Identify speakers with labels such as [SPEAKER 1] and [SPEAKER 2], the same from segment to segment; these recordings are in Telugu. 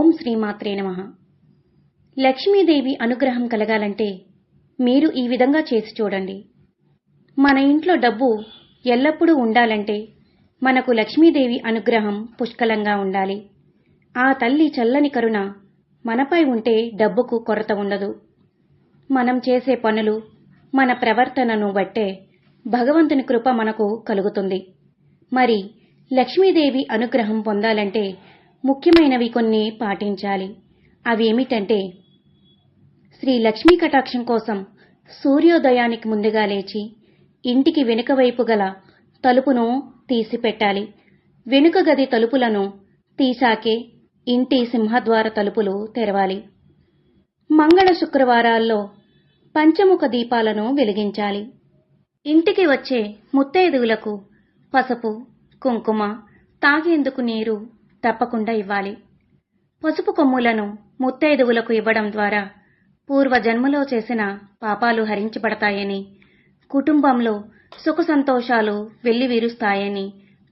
[SPEAKER 1] ఓం శ్రీమాత్రే నమ. లక్ష్మీదేవి అనుగ్రహం కలగాలంటే మీరు ఈ విధంగా చేసి చూడండి. మన ఇంట్లో డబ్బు ఎల్లప్పుడూ ఉండాలంటే మనకు లక్ష్మీదేవి అనుగ్రహం పుష్కలంగా ఉండాలి. ఆ తల్లి చల్లని కరుణ మనపై ఉంటే డబ్బుకు కొరత ఉండదు. మనం చేసే పనులు మన ప్రవర్తనను బట్టే భగవంతుని కృప మనకు కలుగుతుంది. మరి లక్ష్మీదేవి అనుగ్రహం పొందాలంటే ముఖ్యమైనవి కొన్ని పాటించాలి. అవి ఏమిటంటే శ్రీ లక్ష్మీ కటాక్షం కోసం సూర్యోదయానికి ముందుగా లేచి ఇంటికి వెనుక వైపు గల తలుపును తీసిపెట్టాలి. వెనుక గది తలుపులను తీసాకే ఇంటి సింహద్వార తలుపులు తెరవాలి. మంగళ శుక్రవారాల్లో పంచముఖ దీపాలను వెలిగించాలి. ఇంటికి వచ్చే ముత్తైదువులకు పసుపు కుంకుమ తాగేందుకు నీరు తప్పకుండా ఇవ్వాలి. పసుపు కొమ్ములను ముత్తైదువులకు ఇవ్వడం ద్వారా పూర్వజన్మలో చేసిన పాపాలు హరించబడతాయని కుటుంబంలో సుఖ సంతోషాలు వెల్లివీరుస్తాయని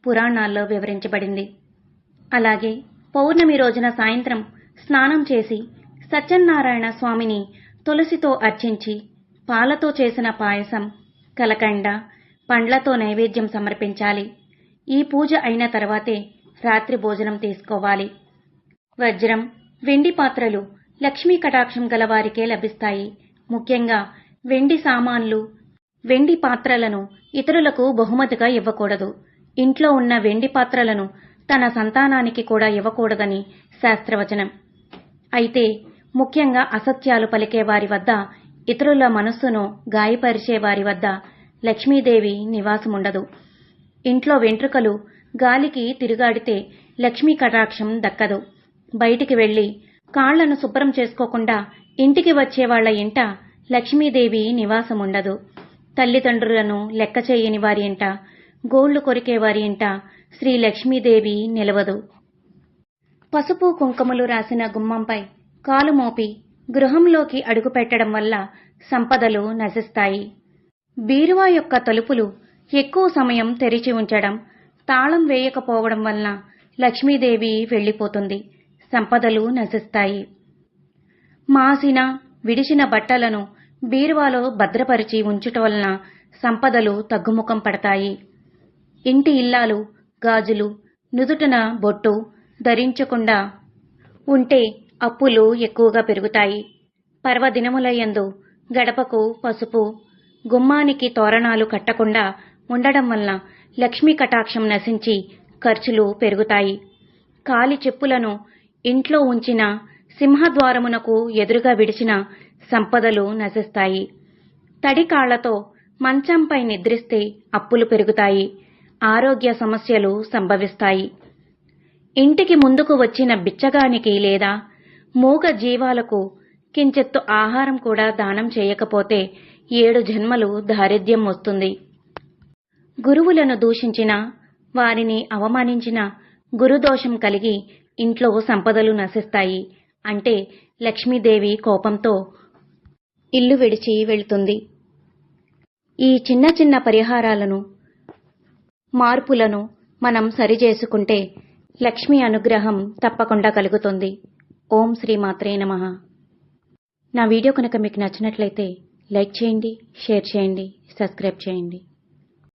[SPEAKER 1] పురాణాల్లో వివరించబడింది. అలాగే పౌర్ణమి రోజున సాయంత్రం స్నానం చేసి సత్యనారాయణ స్వామిని తులసితో అర్చించి పాలతో చేసిన పాయసం కలకండ పండ్లతో నైవేద్యం సమర్పించాలి. ఈ పూజ అయిన తర్వాతే రాత్రి భోజనం తీసుకోవాలి. వజ్రం వెండి పాత్రలు లక్ష్మీ కటాక్షం గల వారికే లభిస్తాయి. ముఖ్యంగా వెండి సామాన్లు వెండి పాత్రలను ఇతరులకు బహుమతిగా ఇవ్వకూడదు. ఇంట్లో ఉన్న వెండి పాత్రలను తన సంతానానికి కూడా ఇవ్వకూడదని శాస్త్రవచనం. అయితే ముఖ్యంగా అసత్యాలు పలికే వారి వద్ద ఇతరుల మనస్సును గాయపరిచే వారి వద్ద లక్ష్మీదేవి నివాసముండదు. ఇంట్లో వెంట్రుకలు గాలికి తిరుగాడితే లక్ష్మీ కటాక్షం దక్కదు. బయటికి వెళ్ళి కాళ్ళను శుభ్రం చేసుకోకుండా ఇంటికి వచ్చేవాళ్ళ ఇంట లక్ష్మీదేవి నివాసముండదు. తల్లిదండ్రులను లెక్క చేయని వారి ఇంట గోళ్ళు కొరికే వారి ఇంట శ్రీ లక్ష్మీదేవి నిలవదు. పసుపు కుంకుమలు రాసిన గుమ్మంపై కాలు మోపి గృహంలోకి అడుగుపెట్టడం వల్ల సంపదలు నశిస్తాయి. బీరువా యొక్క తలుపులు ఎక్కువ సమయం తెరిచి ఉంచడం తాళం వేయకపోవడం వలన లక్ష్మీదేవి వెళ్ళిపోతుంది సంపదలు నశిస్తాయి. మాసిన విడిచిన బట్టలను బీరువాలో భద్రపరిచి ఉంచుట వలన సంపదలు తగ్గుముఖం పడతాయి. ఇంటి ఇల్లాలు గాజులు నుదుటన బొట్టు ధరించకుండా ఉంటే అప్పులు ఎక్కువగా పెరుగుతాయి. పర్వదినములయందు గడపకు పసుపు గుమ్మానికి తోరణాలు కట్టకుండా ఉండడం వలన లక్ష్మీ కటాక్షం నశించి ఖర్చులు పెరుగుతాయి. కాలి చెప్పులను ఇంట్లో ఉంచిన సింహద్వారమునకు ఎదురుగా విడిచిన సంపదలు నశిస్తాయి. తడి కాళ్ళతో మంచంపై నిద్రిస్తే అప్పులు పెరుగుతాయి. ఆరోగ్య సమస్యలు సంభవిస్తాయి. ఇంటికి ముందుకు వచ్చిన బిచ్చగానికి లేదా మూగ జీవాలకు కించెత్తు ఆహారం కూడా దానం చేయకపోతే ఏడు జన్మలు దారిద్ర్యం వస్తుంది. గురువులను దూషించిన వారిని అవమానించిన గురుదోషం కలిగి ఇంట్లో సంపదలు నశిస్తాయి. అంటే లక్ష్మీదేవి కోపంతో ఇల్లు విడిచి వెళుతుంది. ఈ చిన్న చిన్న పరిహారాలను మార్పులను మనం సరిచేసుకుంటే లక్ష్మీ అనుగ్రహం తప్పకుండా కలుగుతుంది. ఓం శ్రీ మాత్రే నమః. నా వీడియో కనుక మీకు నచ్చినట్లయితే లైక్ చేయండి షేర్ చేయండి సబ్స్క్రైబ్ చేయండి.